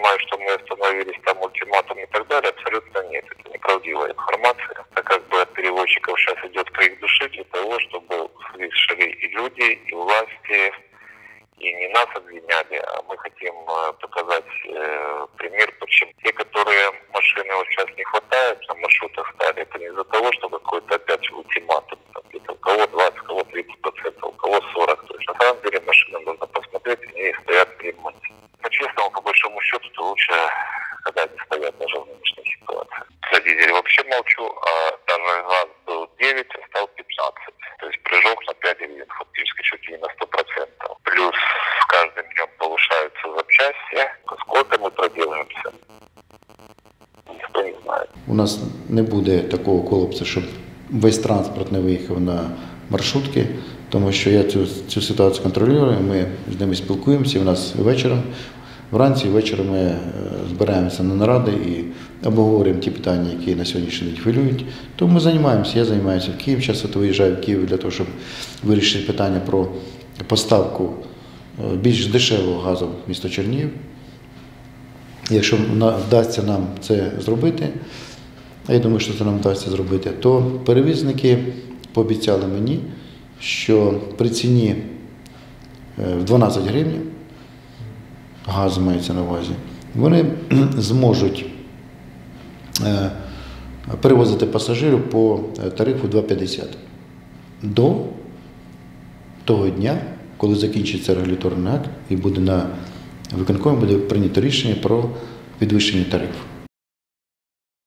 понимают, что мы остановились там ультиматум и так далее. Абсолютно нет. Это неправдивая информация. Так как бы от перевозчиков сейчас идет крик души для того, чтобы слышали и люди, и власти, и не нас обвиняли, а мы хотим э, показать э, пример, почему те, которые машины вот сейчас не хватает, на маршрутах стали, это не из-за того, что какой-то опять ультиматум, там, где-то у кого 20, у кого 30 процентов, у кого 40. То есть на самом деле машины нужно большому счету, то лучше, когда они стоят даже в нынешней ситуации. За дизель вообще молчу, а даже газ был 9, а стал 15. То есть прыжок на 5 гривен, фактически чуть ли не на 100%. Плюс с каждым днем повышаются запчасти. Сколько мы проделаемся, никто не знает. У нас не буде такого колапсу, щоб весь транспорт не виїхав на маршрутки, тому що я цю, цю ситуацію контролюю. Ми з ними спілкуємося. У нас вечором, вранці, ввечері ми е, збираємося на наради і обговорюємо ті питання, які на сьогоднішній день хвилюють. Тому ми займаємося. Я займаюся в Київ. Часто виїжджаю в Київ для того, щоб вирішити питання про поставку е, більш дешевого газу в місто Чернігів. Якщо вдасться нам це зробити, а я думаю, що це нам вдасться зробити, то перевізники пообіцяли мені, що при ціні е, в 12 гривень, газ мається на увазі, вони зможуть е, перевозити пасажирів по е, тарифу 2,50 до того дня, коли закінчиться регуляторний акт і буде на виконкомі буде прийнято рішення про підвищення тарифу.